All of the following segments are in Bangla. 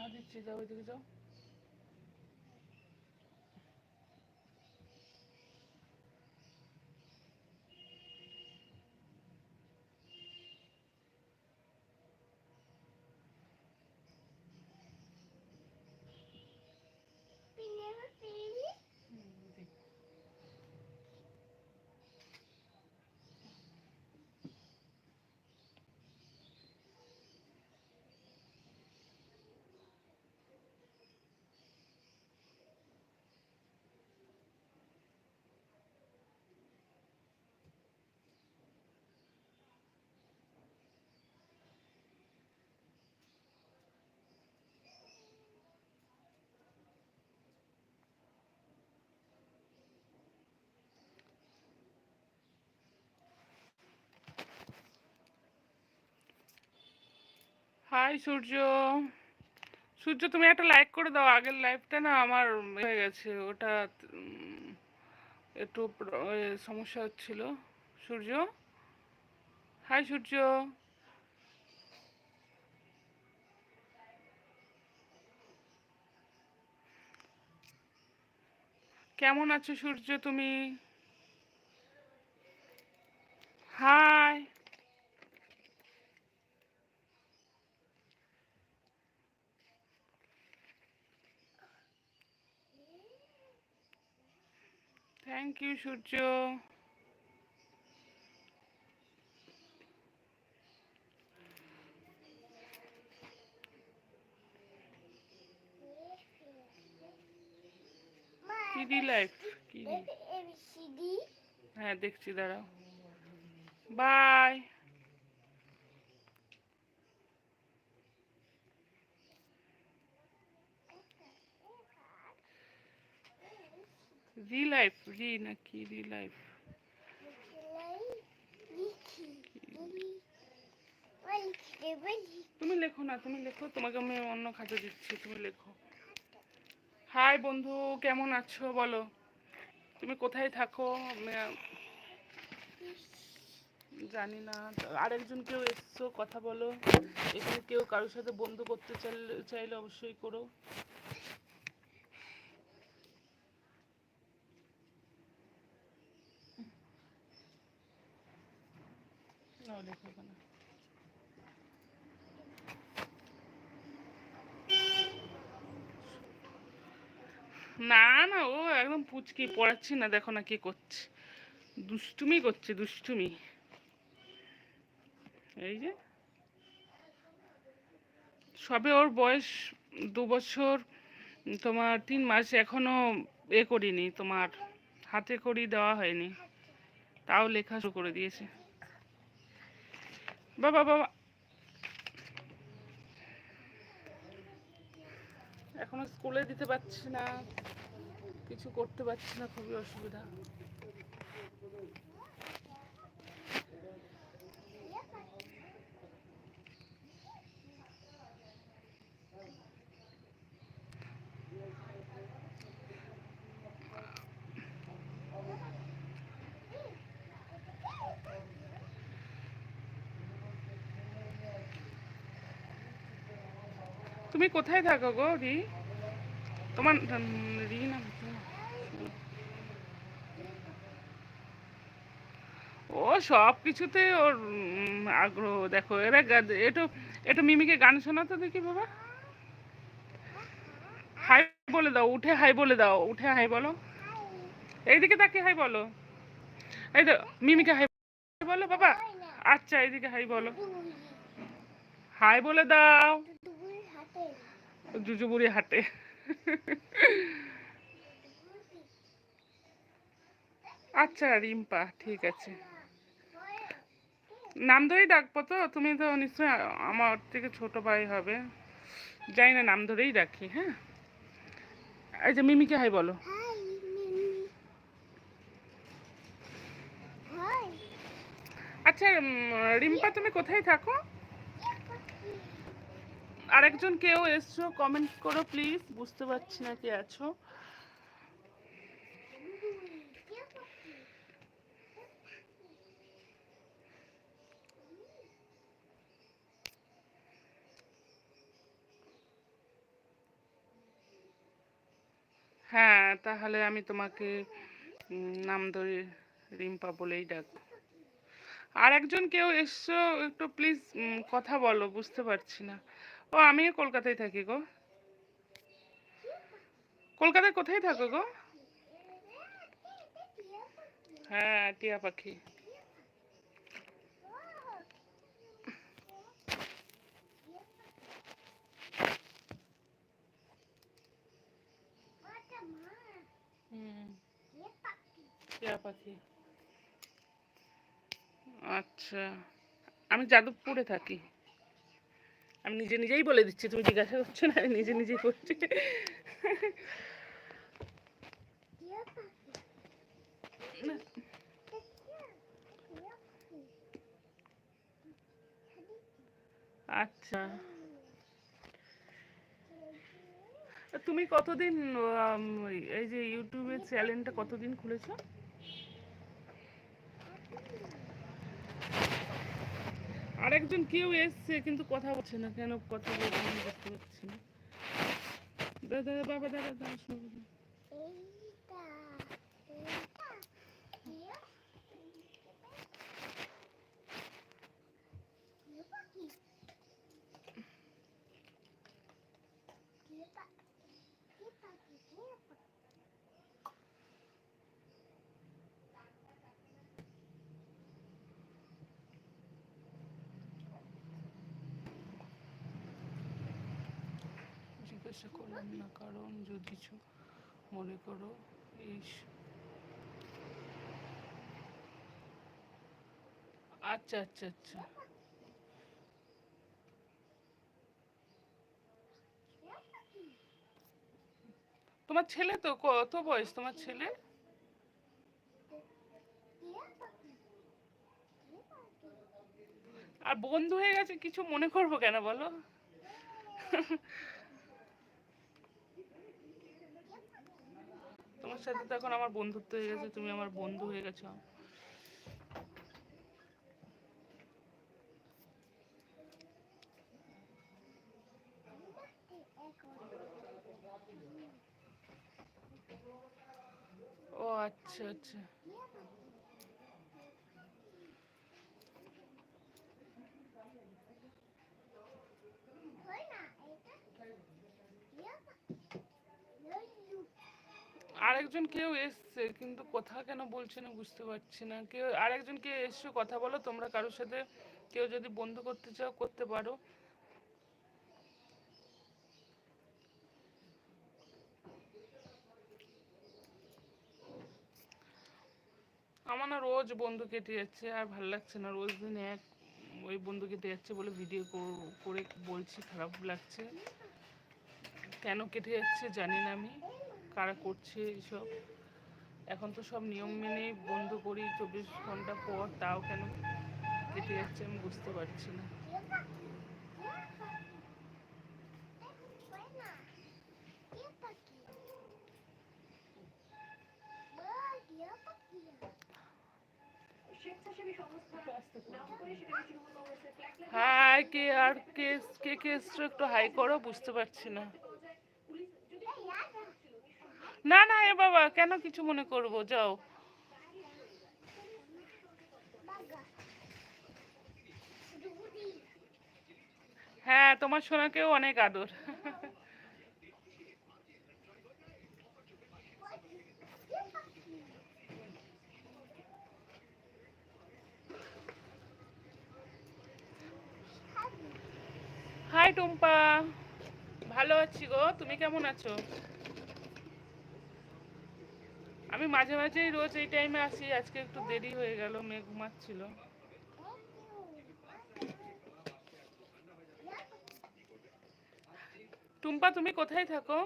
না দিচ্ছি যাও ওইদিকে যাও হুম, হাই সূর্য। সূর্য, তুমি একটা লাইক করে দাও। আগের লাইভটা না আমার হয়ে গেছে। ওটা একটু সমস্যা হচ্ছিল। সূর্য? হাই সূর্য। কেমন আছো সূর্য তুমি? Hi thank you Surya kiddie life kiddie হ্যাঁ দেখছি দাঁড়াও। বাই রি লাইফ রি নাকি রি লাইফ তুমি লেখো না, তুমি লেখো, তোমাকে আমি অন্য খাতা দিচ্ছি, তুমি লেখো। হাই বন্ধু, কেমন আছো বলো? তুমি কোথায় থাকো? জানি না। আরেকজন কেউ এসছো, কথা বলো। এখানে কেউ কারোর সাথে বন্ধু করতে চাইলে চাইলে অবশ্যই করো। না লেখো না। না না, ও একদম পুচকি, পড়াচ্ছি না, দেখো না কি করছে। দুষ্টুমি করছে, দুষ্টুমি। এই যে। সবে ওর বয়স দু বছর, তোমার তিন মাস এখনও এ করিনি, তোমার হাতে করি দেওয়া হয়নি। তাও লেখা শুরু করে দিয়েছে। বাবা বাবা। এখনও স্কুলে দিতে পারছি না। কিছু করতে পারছি না খুবই অসুবিধা। কোথায় থাকো গো, রি? তোমার ও, সব কিছুতে ওর আগ্রহ। দেখো এরা একটু একটু মিমিকে গান শোনাতো দেখি, বাবা। হাই বলে দাও, উঠে হাই বলে দাও, উঠে হাই বলো। এইদিকে তাকে হাই বলো। এই তো, মিমিকে হাই বলো, বাবা। আচ্ছা এইদিকে হাই বলো। হাই বলে দাও। জুজুবুড়ি হাটে। আচ্ছা রিম্পা ঠিক আছে। নাম ধরেই ডাকবো তো তুমি তো নিশ্চয়ই আমার থেকে ছোট ভাই হবে। যাই না নাম ধরেই ডাকি হ্যাঁ? এই যে মিমিকে হাই বলো। আচ্ছা রিম্পা তুমি কোথায় থাকো? আরেকজন কেউ এসছো কমেন্ট করো প্লিজ বুঝতে পারছি না কে আছো। হ্যাঁ তাহলে আমি তোমাকে নাম ধরে রিম্পা বলেই ডাকবো। আর একজন কেউ এসছো, একটু প্লিজ কথা বলো, বুঝতে পারছি না। ও, আমিও কলকাতায় থাকি গো। কলকাতায় কোথায় থাকো গো? হ্যাঁ টিয়া পাখি। টিয়া পাখি। আচ্ছা আমি যাদবপুরে থাকি। আমি নিজে নিজেই বলে দিচ্ছি, তুমি জিজ্ঞাসা করছ না, আমি নিজে নিজেই বলছি। আচ্ছা। তুমি কতদিন এই যে ইউটিউবের চ্যানেলটা কতদিন খুলেছো? আরেকজন কেউ এসছে, কিন্তু কথা বলছে না। কেন কথা বলছে বুঝতে পারছি না। দাদা বাবা, দাদা দাদা শোনো না। জিজ্ঞাসা করলাম, না, কারণ যদি কিছু মনে করো এই আচ্ছা আচ্ছা আচ্ছা। তোমার ছেলে তো কত বয়স, তোমার ছেলে? আর বন্ধু হয়ে গেছে, কিছু মনে করব কেন বলো? তোমার সাথে তো এখন আমার বন্ধুত্ব হয়ে গেছে, তুমি আমার বন্ধু হয়ে গেছো। ও আচ্ছা আচ্ছা। আরেকজন কেউ এসছে, কিন্তু কথা কেন বলছে না বুঝতে পারছি না। কেউ আরেকজন কেউ এসছো কথা বলো, তোমরা কারোর সাথে কেউ যদি বন্ধু করতে চাও, করতে পারো। আমার না রোজ বন্ধু কেটে যাচ্ছে, আর ভালো লাগছে না। রোজ দিন এক ওই বন্ধু কেটে যাচ্ছে বলে ভিডিও করে বলছি, খারাপ লাগছে। কেন কেটে যাচ্ছে জানি না আমি। কারা করছে এইসব? এখন তো সব নিয়ম মেনে বন্ধ করি চব্বিশ ঘণ্টা পর তাও কেন কেটে যাচ্ছে আমি বুঝতে পারছি না। হাই কে আর কে কে কে একটু হাই করো বুঝতে পারছি না। না না, এ বাবা, কেন কিছু মনে করব? যাও। হ্যাঁ তোমার সোনাকেও অনেক আদর। হাই টুম্পা, ভালো আছি গো, তুমি কেমন আছো? আমি মাঝে মাঝেই রোজ এই টাইমে আসি, আজকে একটু দেরি হয়ে গেল, মেয়ে ঘুমাচ্ছিল। টুম্পা, তুমি কোথায় থাকো?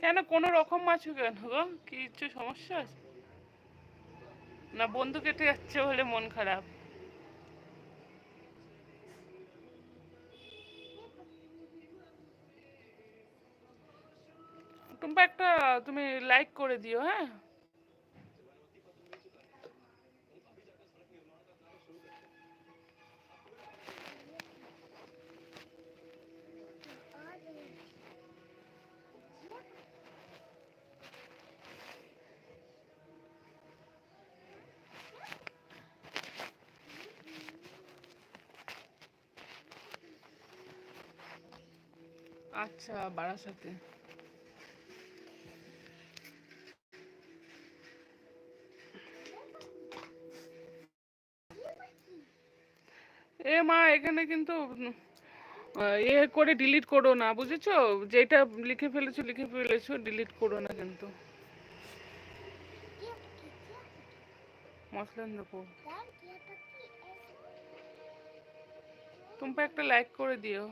কেন? কোনো রকম মাছু কেন গো? কিছু সমস্যা আছে? না, বন্ধু কেটে যাচ্ছে বলে মন খারাপ। টুম্পা, একটা তুমি লাইক করে দিও হ্যাঁ? আচ্ছা বারাসাতে এ মা, এখানে কিন্তু এ করে ডিলিট করো না, বুঝেছ? যেটা লিখে ফেলেছো লিখে ফেলেছো ডিলিট করো না কিন্তু। মশলান দেবো তুমি একটা লাইক করে দিও।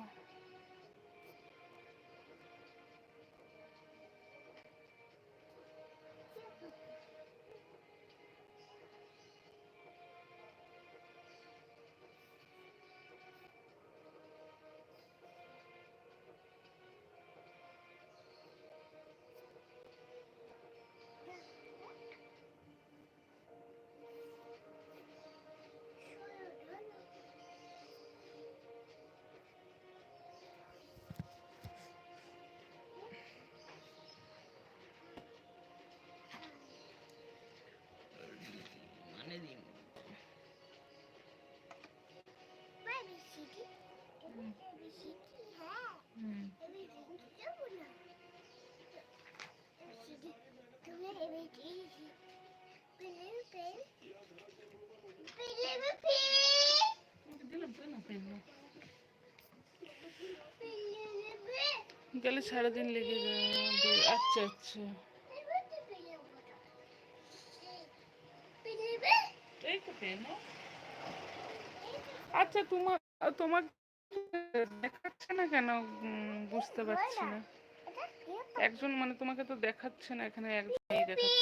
গেলে সারাদিন লেগে যাবে আচ্ছা আচ্ছা। আচ্ছা তোমার তোমাকে দেখাচ্ছে না কেন? বুঝতে পারছি না। একজন মানে তোমাকে তো দেখাচ্ছে না এখানে একজন দেখাচ্ছে।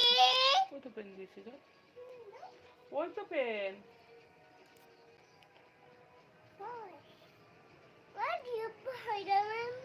ওই তো পেন দিয়েছি ওই তো পেন এ,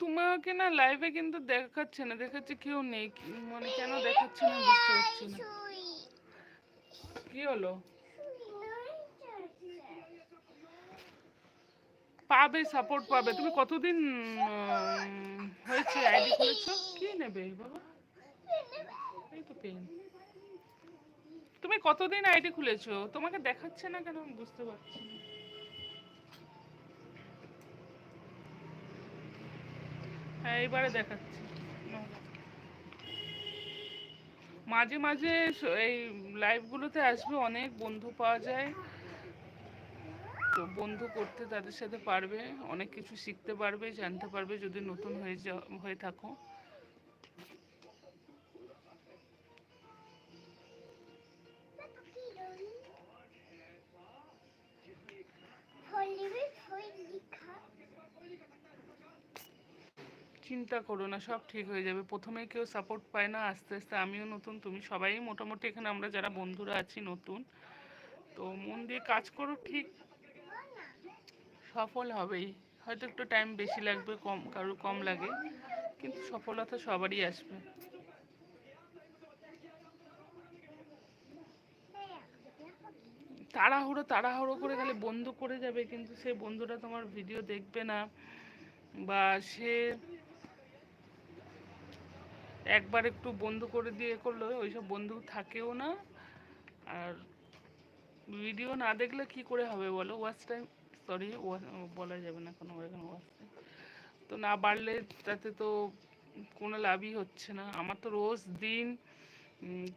তোমাকে না লাইভে কিন্তু দেখাচ্ছে না, দেখাচ্ছে কেউ নেই মানে কেন দেখাচ্ছে না বুঝতে পারছি না। কি হলো? পাবে সাপোর্ট পাবে। তুমি কতদিন হয়েছে আইডি খুলেছো? কি নেবে বাবা? এই তো পেন তুমি কতদিন আইডি খুলেছো? তোমাকে দেখাচ্ছে না কেন? আমি বুঝতে পারছি না। হ্যাঁ এইবারে দেখাচ্ছি। মাঝে মাঝে এই লাইভগুলোতে আসবে, অনেক বন্ধু পাওয়া যায়। তো বন্ধু করতে তাদের সাথে পারবে, অনেক কিছু শিখতে পারবে, জানতে পারবে, যদি নতুন হয়ে যা হয়ে থাকো। চিন্তা করো না, সব ঠিক হয়ে যাবে। প্রথমে কেউ সাপোর্ট পায় না, আস্তে আস্তে আমিও নতুন, তুমি সবাই মোটামুটি এখানে আমরা যারা বন্ধুরা আছি নতুন। তো মন দিয়ে কাজ করো, ঠিক সফল হবেই। হয়তো একটু টাইম বেশি লাগবে, কম, কারোর কম লাগে, কিন্তু সফলতা সবারই আসবে। তাড়াহুড়ো তাড়াহুড়ো করে খালি বন্ধু করে যাবে, কিন্তু সে বন্ধুরা তোমার ভিডিও দেখবে না, বা সে একবার একটু বন্ধ করে দিয়ে করল ওইসব বন্ধু থাকেও না। আর ভিডিও না দেখলে কি করে হবে বলো? ওয়াচ টাইম সরি বলা যাবে না কোনো এখানে ওয়াচ টাইম তো না বাড়লে তাতে তো কোনো লাভই হচ্ছে না। আমার তো রোজ দিন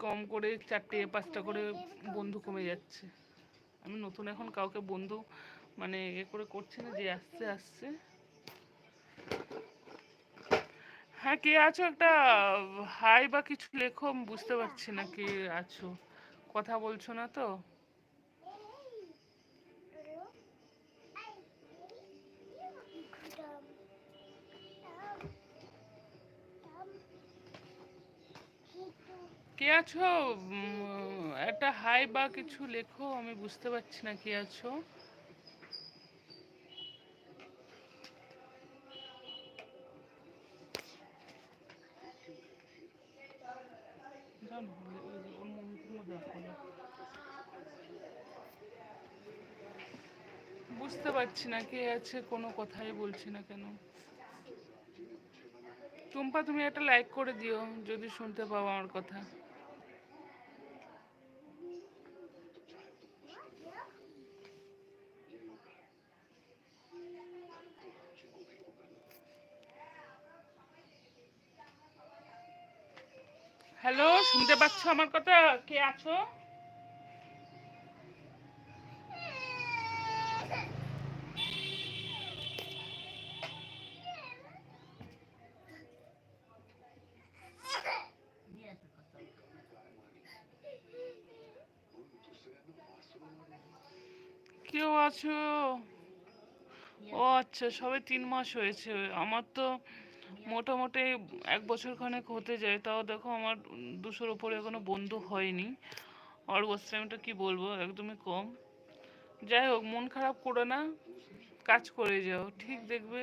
কম করে চারটে, পাঁচটা করে বন্ধু কমে যাচ্ছে। আমি নতুন এখন কাউকে বন্ধু মানে এ করে করছি না যে আসছে আসছে। হ্যাঁ কে আছো? একটা, হাই বা কিছু লেখো বুঝতে পারছি না কে আছো। কথা বলছো না তো? কে আছো? একটা হাই বা কিছু লেখো, আমি বুঝতে পারছি না কে আছো। বুঝতে পারছি না কে আছে, কোনো কথাই বলছি না কেন। টুম্পা, তুমি একটা লাইক করে দিও, যদি শুনতে পাও আমার কথা। পাচ্ছ আমার কথা কে আছো? কেউ আছো? ও আচ্ছা সবে তিন মাস হয়েছে। আমার তো মোটামুটি এক বছর খানেক হতে যায়, তাও দেখো আমার দুশোর উপরে এখনও বন্ধু হয়নি। আর টাইমটা কি বলব, একদমই কম। যাই হোক, মন খারাপ করো না, কাজ করে যাও, ঠিক দেখবে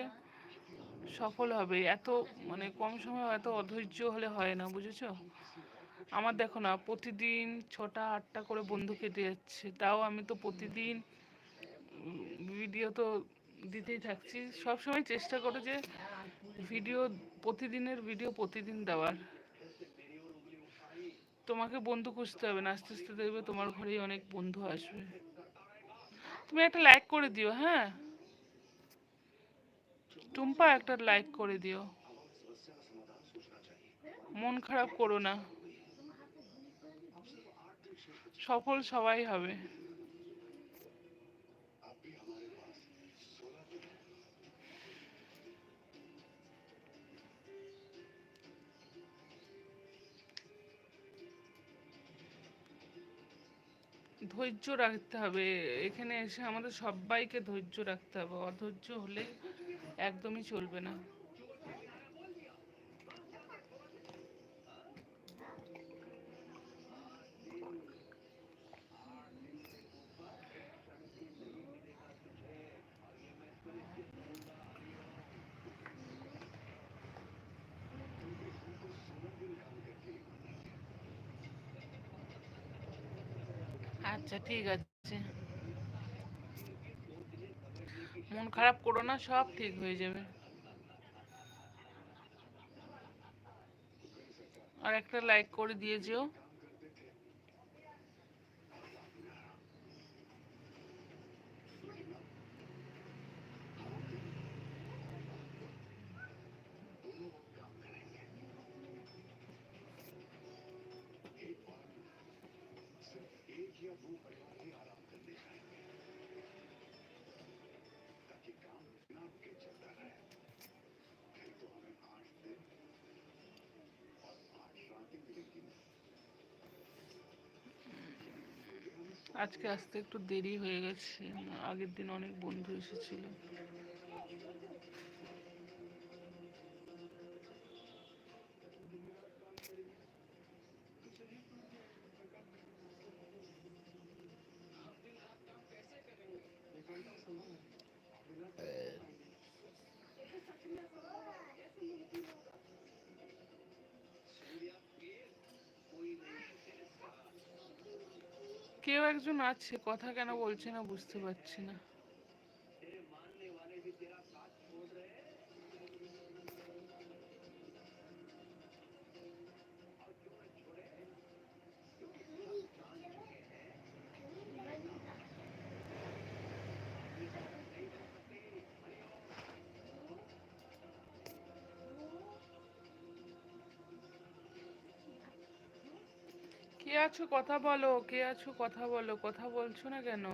সফল হবে। এত মানে কম সময় এত অধৈর্য হলে হয় না, বুঝেছ? আমার দেখো না, প্রতিদিন ছটা, আটটা করে বন্ধু কেটে যাচ্ছে। তাও আমি তো প্রতিদিন ভিডিও তো দিতেই থাকছি। সবসময় চেষ্টা করো যে ভিডিও প্রতিদিনের ভিডিও প্রতিদিন দেওয়ার। তোমাকে বন্ধু খুঁজতে হবে না, আস্তে আস্তে দেখবে তোমার ঘরেই অনেক বন্ধু আসবে। তুমি একটা লাইক করে দিও হ্যাঁ? টুম্পা, একটা লাইক করে দিও। মন খারাপ করো না। সফল সবাই হবে। ধৈর্য রাখতে হবে। এখানে এসে আমাদের সবাইকে ধৈর্য রাখতে হবে। অধৈর্য হলে একদমই চলবে না। আচ্ছা ঠিক আছে। মন খারাপ করো না, সব ঠিক হয়ে যাবে। আর একটা লাইক করে দিয়ে যেও। আজকে আসতে একটু দেরি হয়ে গেছে। আগের দিন অনেক বন্ধু এসেছিল। কেউ একজন আছে কথা কেন বলছে না বুঝতে পারছি না। আছো? কথা বলো কে আছো? কথা বলো কথা বলছো না কেন?